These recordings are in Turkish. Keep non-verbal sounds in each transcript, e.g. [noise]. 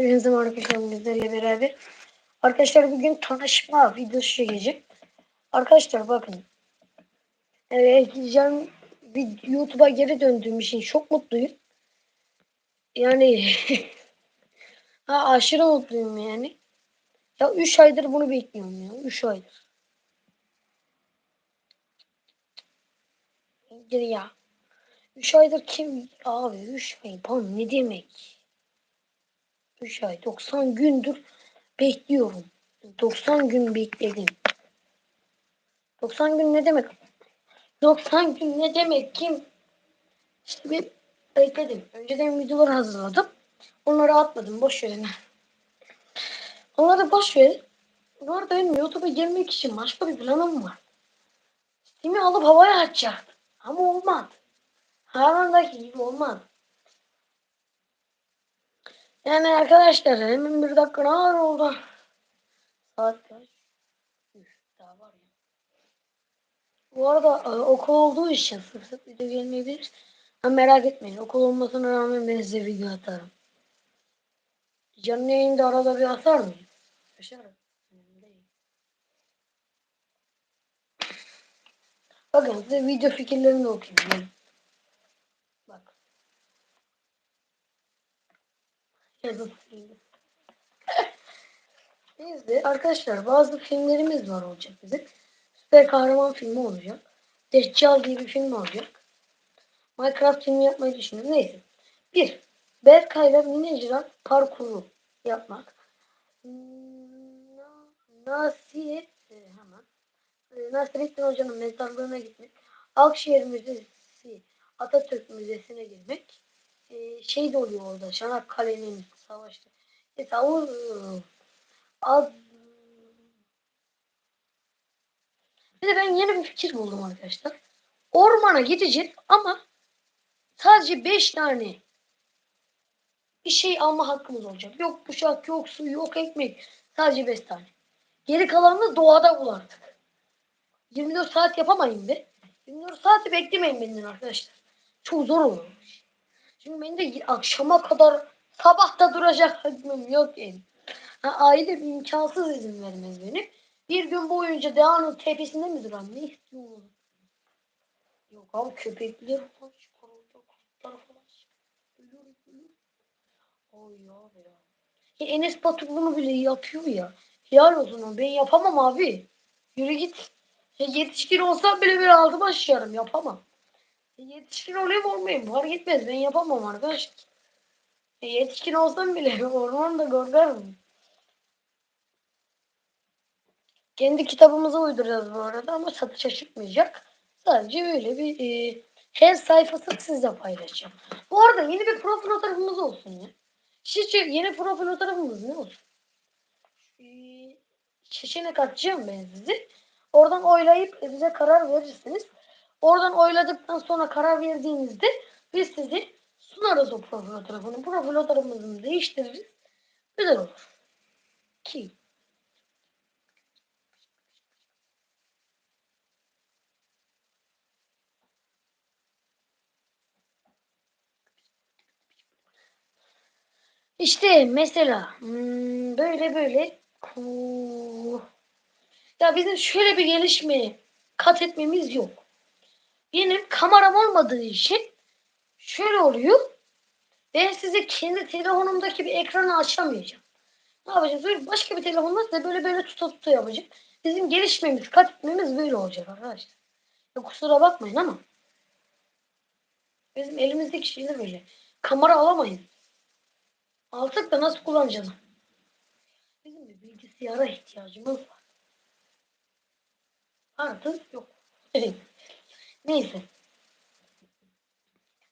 Hepinize merhaba bizlerle beraber. Arkadaşlar bugün tanışma videosu çekeceğim. Arkadaşlar bakın. Evet, can bir YouTube'a geri döndüğüm için çok mutluyum. Yani [laughs] ha, aşırı mutluyum yani. Ya 3 aydır bunu bekliyorum ya. 3 aydır. Ya. 3 aydır kim abi 3 ay bana ne demek? 3 ay 90 gündür bekliyorum. 90 gün bekledim. 90 gün ne demek? 90 gün ne demek kim? İşte bir bekledim. Önceden videolar hazırladım. Onları atmadım. Boş verin. Onları boş ver. Bu arada benim YouTube'a gelmek için başka bir planım var. Steam'i alıp havaya açacaktım. Ama olmadı. Harman'daki gibi olmadı. Yani arkadaşlar hemen bir dakika ne var oldu? Saat kaç? Daha var ya. Bu arada e, okul olduğu için sık sık video gelmeyebilir. Ama merak etmeyin okul olmasına rağmen ben size video atarım. Canlı yayında arada bir atar mıyım? Yaşarım. Bakın size video fikirlerini okuyayım. Gelin. Bak. Sildim. Bizde arkadaşlar bazı filmlerimiz var olacak bizim. Süper kahraman filmi olacak. Deccal diye bir film olacak. Minecraft filmi yapmayı düşünüyorum. Neyse. Bir. Berkay'la Minecraft parkuru yapmak. Nasiyet e, hemen. E, Nasrettin Hoca'nın mezarlığına gitmek. Alkşehir Müzesi Atatürk Müzesi'ne girmek. Şey de oluyor orada. Çanakkale'nin savaşta. E, az bir de ben yeni bir fikir buldum arkadaşlar. Ormana gideceğiz ama sadece 5 tane bir şey alma hakkımız olacak. Yok bıçak, yok su, yok ekmek. Sadece 5 tane. Geri kalanını doğada bul artık. 24 saat yapamayın be. 24 saati beklemeyin benden arkadaşlar. Çok zor olur. Şimdi ben de akşama kadar sabahta duracak hakkım yok yani. Ha, aile imkansız izin vermez benim. Bir gün boyunca dağın tepesinde mi duran? Ne istiyorsun? Yok abi köpekler falan çıkar orada. Falan çıkar. Oy abi ya. Enes Batur bunu bile yapıyor ya. Helal olsun. Ben yapamam abi. Yürü git. Yetişkin olsam bile bir altıma başlarım. Yapamam. Ya yetişkin olayım olmayayım. Fark etmez. Ben yapamam arkadaşlar. Ya yetişkin olsam bile [laughs] ormanda korkarım. Kendi kitabımıza uyduracağız bu arada ama satışa çıkmayacak. Sadece böyle bir e, her sayfasını sizle paylaşacağım. Bu arada yeni bir profil fotoğrafımız olsun ya. Sizce yeni profil fotoğrafımız ne olsun? Ee, seçenek atacağım ben sizi. Oradan oylayıp bize karar verirsiniz. Oradan oyladıktan sonra karar verdiğinizde biz sizi sunarız o profil fotoğrafını. Profil fotoğrafımızı değiştiririz. Güzel olur. Ki İşte mesela hmm, böyle böyle ya bizim şöyle bir gelişme kat etmemiz yok. Benim kameram olmadığı için şöyle oluyor. Ben size kendi telefonumdaki bir ekranı açamayacağım. Ne yapacağız? Böyle başka bir telefonla size böyle böyle tuta tuta yapacağım. Bizim gelişmemiz, kat etmemiz böyle olacak arkadaşlar. Ya kusura bakmayın ama bizim elimizdeki şeyler böyle. Kamera alamayız. Alsak da nasıl kullanacağız? Bizim bir bilgisayara ihtiyacımız var. Artık yok. [laughs] Neyse.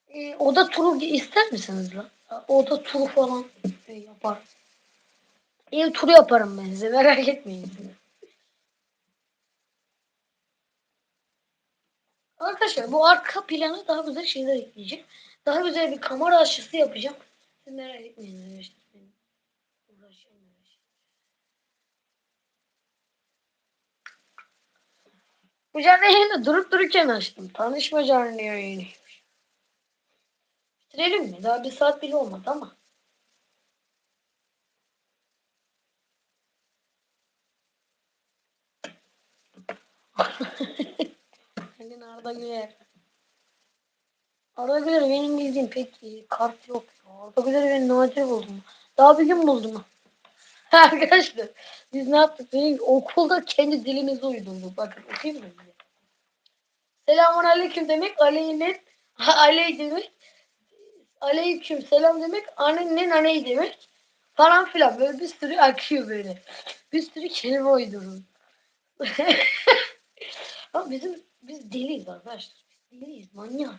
Ee, oda turu ister misiniz lan? Oda turu falan e, yapar. Ev turu yaparım ben size merak etmeyin. Arkadaşlar bu arka plana daha güzel şeyler ekleyeceğim. Daha güzel bir kamera açısı yapacağım. Siz merak etmeyin arkadaşlar. Bu canlı yayını durup dururken açtım. Tanışma canlı yayını. Bitirelim mi? Daha bir saat bile olmadı ama. [laughs] Senin Arda Güler. Arda Güler benim bildiğim pek kart yok. Ya. Arda Güler ben nadir buldum. Daha bir gün buldum. [laughs] Arkadaşlar biz ne yaptık? Benim okulda kendi dilimizi uydurduk. Bakın okuyayım mı? Selamun aleyküm demek aleyhine [laughs] aley demek aleyküm selam demek annenin aney demek falan filan böyle bir sürü akıyor böyle. Bir sürü kelime uydurun. [laughs] Ama bizim biz deliyiz arkadaşlar. Biz deliyiz manyak.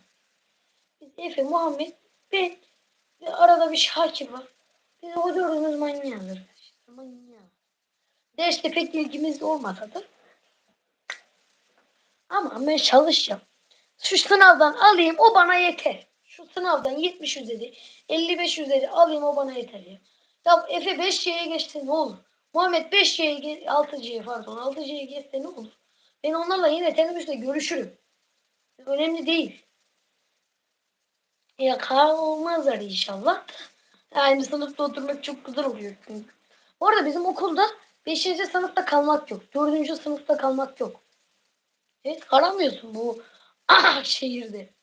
Biz Efe, Muhammed, ben ve arada bir Şakir var. Biz uyduruyoruz biz manyağız. Manyak. Derste pek ilgimiz olmasa da ama ben çalışacağım. Şu sınavdan alayım o bana yeter. Şu sınavdan 70 üzeri 55 üzeri alayım o bana yeter ya. Ya Efe 5C'ye geçti ne olur? Muhammed 5C'ye ge- 6C'ye pardon 6C'ye geçse ne olur? Ben onlarla yine teneffüste görüşürüm. Önemli değil. Ya kalmazlar inşallah. Aynı sınıfta oturmak çok güzel oluyor. çünkü. Bu arada bizim okulda 5. sınıfta kalmak yok. 4. sınıfta kalmak yok. Evet kalamıyorsun bu [clears throat] şehirde.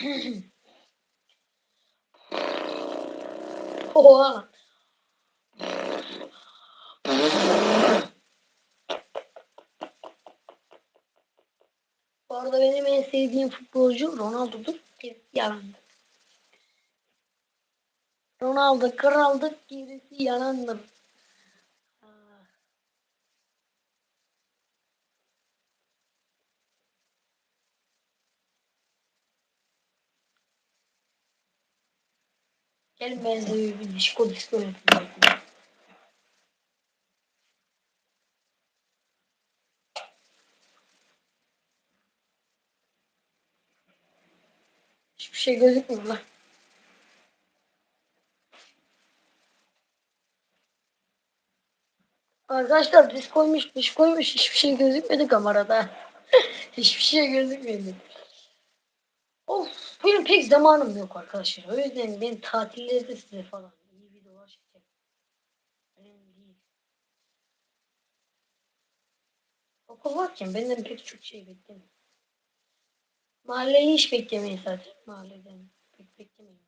[clears throat] Oha. Bu arada benim en sevdiğim futbolcu Ronaldo'dur. Yalandır. Ronaldo kraldır, gerisi yalandır. Ah. Gelin ben size bir disco disco yapayım. Hiçbir şey gözükmüyor lan. Arkadaşlar biz koymuş, biz koymuş hiçbir şey gözükmedi kamerada. [laughs] hiçbir şey gözükmedi. Of benim pek zamanım yok arkadaşlar. O yüzden ben tatillerde size falan iyi videolar çekeceğim. Önemli. Okul varken benden pek çok şey beklemeyin. Mahalleyi hiç beklemeyin zaten. Mahalleden pek beklemeyin.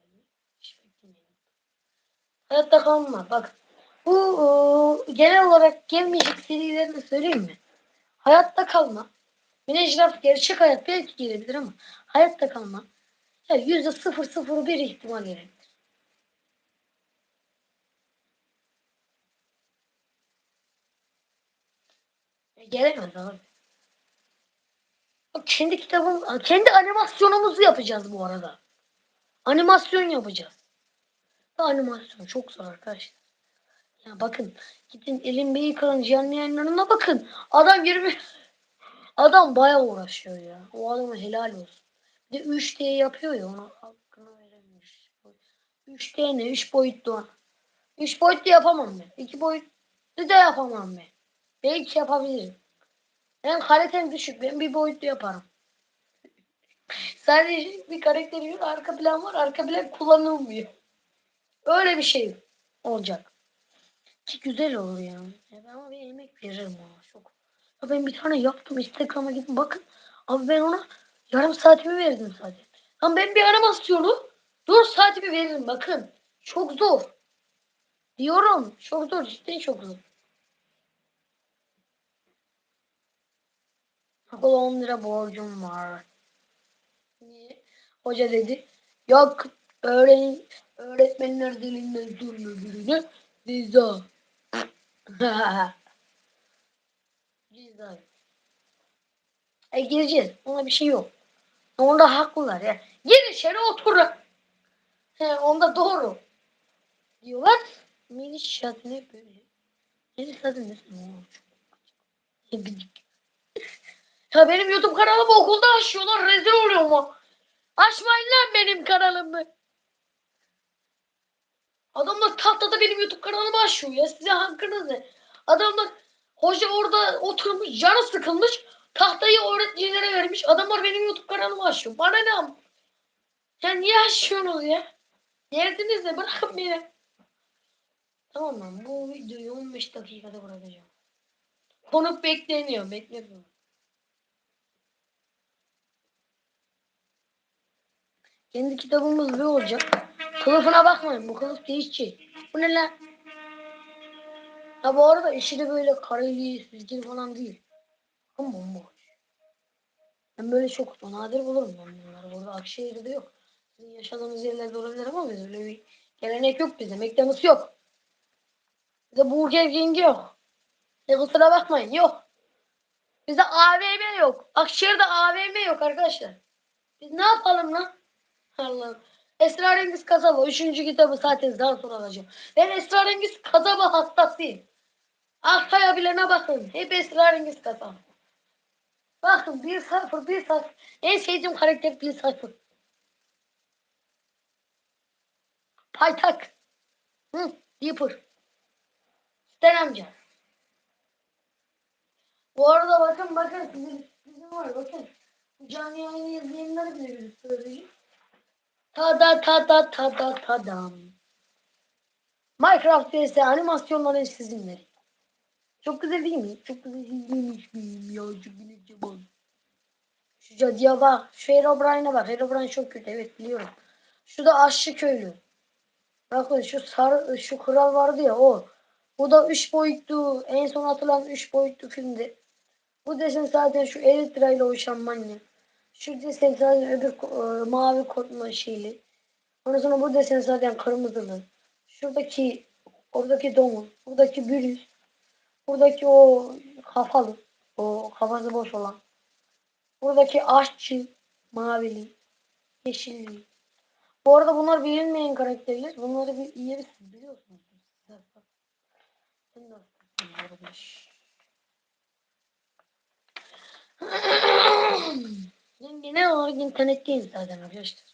Hiç beklemeyin. Hayatta kalma. Bak bu e, genel olarak gelmeyecek serilerini söyleyeyim mi? Hayatta kalma. Minecraft gerçek hayat belki gelebilir ama hayatta kalma. Ya yüzde sıfır sıfır bir ihtimal gelebilir. Ya gelemez abi. Kendi kitabım, kendi animasyonumuzu yapacağız bu arada. Animasyon yapacağız. Animasyon çok zor arkadaşlar. Ya bakın gidin Elin Bey'i kanal canlı yayınlarına bakın. Adam 20 adam bayağı uğraşıyor ya. O adama helal olsun. Bir de 3D yapıyor ya ona hakkını veremiş. 3D ne? 3 boyutlu. 3 boyutlu yapamam ben. 2 boyutlu da yapamam ben. Belki yapabilirim. Ben kalitem düşük. Ben bir boyutlu yaparım. [laughs] Sadece bir karakter yok. Arka plan var. Arka plan kullanılmıyor. Öyle bir şey olacak. Ki güzel olur yani. Ya ben ama bir emek veririm ona çok. Ya ben bir tane yaptım Instagram'a gidin bakın. Abi ben ona yarım saatimi verdim zaten. Lan ben bir animasyonu 4 saatimi veririm bakın. Çok zor. Diyorum çok zor cidden çok zor. Okula 10 lira borcum var. Niye? Hoca dedi. Yok öğren öğretmenler dilinden durma birine. Ceza. [laughs] Ceza. E gireceğiz. Ona bir şey yok. Onda haklılar ya. Gir içeri otur. He, onda doğru. Diyorlar. Melis şadine böyle. Melis adı ne? [laughs] Ya benim YouTube kanalımı okulda açıyorlar. Rezil oluyor mu? Açmayın lan benim kanalımı. Adamlar tahtada benim YouTube kanalımı açıyor ya. Size hakkınız ne? Adamlar hoca orada oturmuş canı sıkılmış. Tahtayı öğreticilere vermiş. Adamlar benim YouTube kanalımı açıyor. Bana ne am? Ya niye açıyorsunuz ya? Derdiniz de bırakın beni. Tamam lan bu videoyu 15 dakikada bırakacağım. Konuk bekleniyor. Beklemiyor. Kendi kitabımız ne olacak? Kılıfına bakmayın. Bu kılıf değişecek. Bu ne lan? Ha bu arada işi de böyle kareli, süzgeli falan değil. Ama bomboş. Ben böyle çok nadir bulurum ben bunları. Burada Akşehir'de de yok. Sizin yaşadığınız yerlerde olabilir ama biz öyle bir gelenek yok bizde. McDonald's yok. Bizde Burger King yok. Ne kusura bakmayın yok. Bizde AVM yok. Akşehir'de AVM yok arkadaşlar. Biz ne yapalım lan? Allah'ım. Esrarengiz Kasaba. Üçüncü kitabı zaten daha sonra alacağım. Ben Esrarengiz Kasaba hastasıyım. Arkaya bilene bakın. Hep Esrarengiz Kasaba. Bakın bir sayfa bir sayfa. En sevdiğim karakter bir sayfa. Paytak. Hı, Dipper. Sten amca. Bu arada bakın bakın sizin, sizin var bakın. Bu canlı yayını izleyenler bile bilir söyleyeyim. Tada tada tada tadam. Minecraft vs animasyonların sizinleri. Çok güzel değil mi? Çok güzel izlemiş miyim ya? Çok güzel Cemal. Şu cadıya bak. Şu Herobrine'e bak. Herobrine çok kötü. Evet biliyorum. Şu da aşçı köylü. Bakın şu sarı, şu kral vardı ya o. Bu da üç boyutlu. En son atılan üç boyutlu filmdi. Bu desen zaten şu Elytra ile uyuşan manyak. Şu desen zaten öbür e, mavi kodlu şeyli. Ondan sonra bu desen zaten kırmızılı. Şuradaki oradaki domuz. Buradaki bürüz. Buradaki o kafalı. O kafası boş olan. Buradaki aşçı. Mavili. Yeşilli. Bu arada bunlar bilinmeyen karakterler. Bunları bir iyi biliyorsunuz. Sen [clears throat] [clears throat] [clears throat] Ben genel olarak internetteyim zaten arkadaşlar.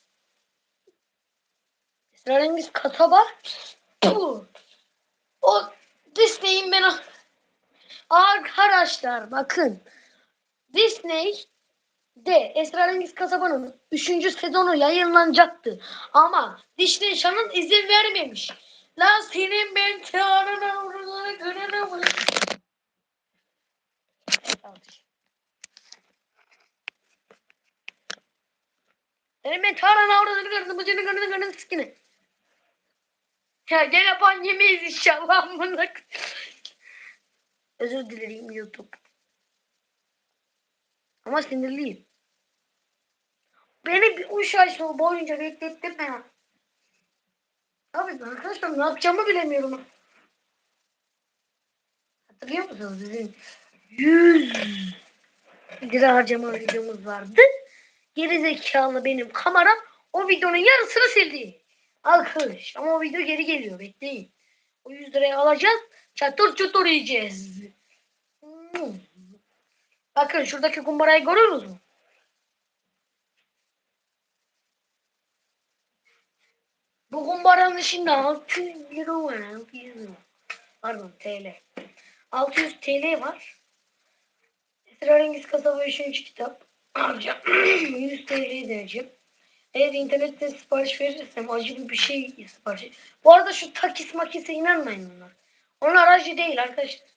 Esrarengiz kasaba. Bu. O Disney'in ben Arkadaşlar bakın. Disney de Esrarengiz Kasaba'nın 3. sezonu yayınlanacaktı. Ama Disney Channel izin vermemiş. Lan senin ben çağrına vurduğunu görene vur. Ben çağrına vurduğunu gördüm. Bu senin gönlünü gönlünü sikine. Ya gene ban yemeyiz inşallah. amına. Özür dilerim YouTube. Ama sinirliyim. Beni bir üç ay sonra boyunca beklettin ya. Abi arkadaşlar ne yapacağımı bilemiyorum. Hatırlıyor musunuz bizim 100 lira harcama videomuz vardı. Geri zekalı benim kameram o videonun yarısını sildi. Alkış. Ama o video geri geliyor. Bekleyin. O 100 lirayı alacağız. Çatır çutur yiyeceğiz. Hmm. Bakın şuradaki kumbarayı görüyor musunuz? Bu kumbaranın içinde 600 lira var. 600 lira. Pardon TL. 600 TL var. Esrarengiz Kasaba 3. kitap. Alacağım. 100 TL'yi deneyeceğim. Eğer internetten sipariş verirsem acı bir şey sipariş Bu arada şu takis makise inanmayın bunlar. Onlar acı değil arkadaşlar.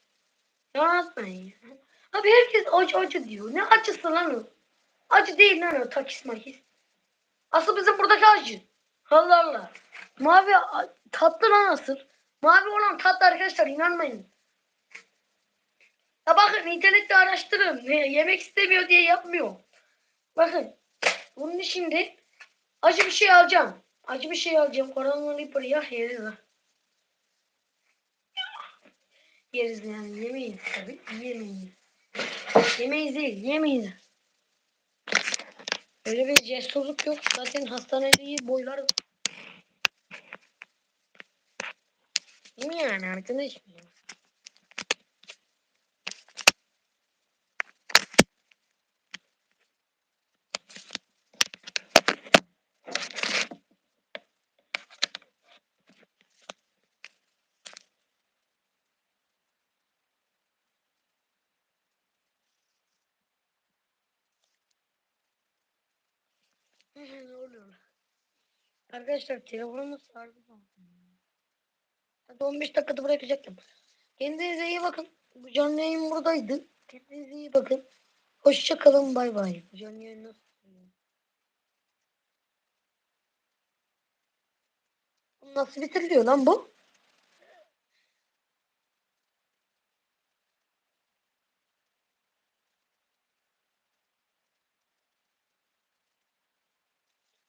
Yalan atmayın ya. Abi herkes acı acı diyor. Ne acısı lan o? Acı değil lan o takis makis. Asıl bizim buradaki acı. Allah Allah. Mavi tatlı lan asıl. Mavi olan tatlı arkadaşlar inanmayın. Ya bakın internette araştırın. Yemek istemiyor diye yapmıyor. Bakın. Bunun şimdi acı bir şey alacağım. Acı bir şey alacağım. Koronanın ipır ya yeriz ha. Yeriz yani yemeyiz tabii. Yemeyiz. Yemeyiz değil yemeyiz. Öyle bir cesurluk yok. Zaten hastanede boylar. Yani arkadaş? ne oluyor? Arkadaşlar telefonumu sardı. Hadi 15 dakikada bırakacaktım. Kendinize iyi bakın. Bu canlı yayın buradaydı. Kendinize iyi bakın. Hoşçakalın bay bay. Bu canlı yayın nasıl? Nasıl bitiriliyor lan bu?